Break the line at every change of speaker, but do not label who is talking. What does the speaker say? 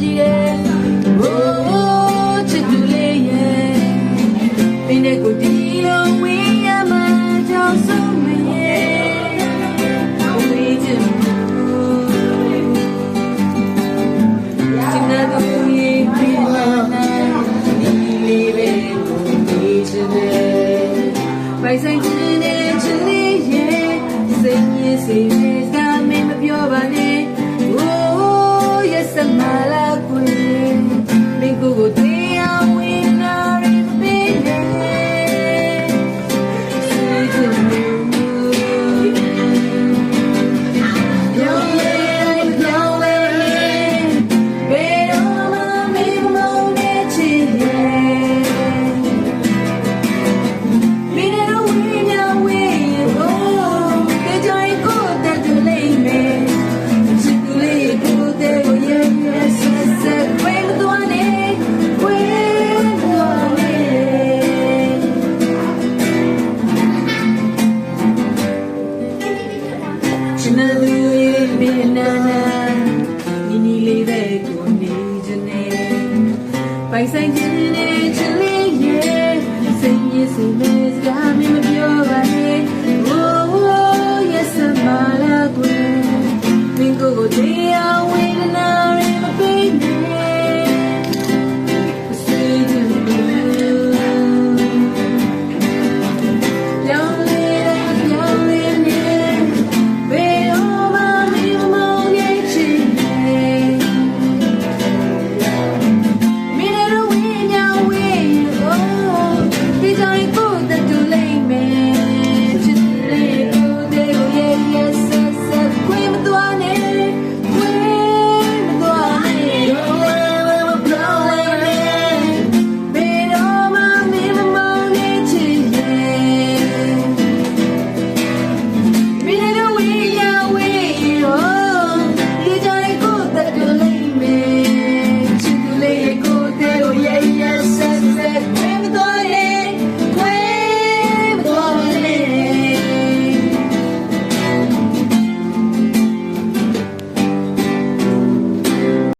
ကြီးရဲ့ဘိုးချစ်သူလေးရဲ့မင်းနဲ့ကိုဒီလိုဝေးရမှကြောက်ဆုံးမရဲ့ဝေးချင်ဘူးချင်တဲ့သူရဲ့ပြန်လာဒီလေးပဲကိုဒီချင်တယ်ပိုင်ဆိုင်ချင်တဲ့ချင်ရဲ့စိတ်ရည်စိတ် ရှင်နာသူရဲ့မင်းနာနာမိနီလေးပဲကိုနေခြင်းနဲ့ပိုင်ဆိုင်ခြင်းနဲ့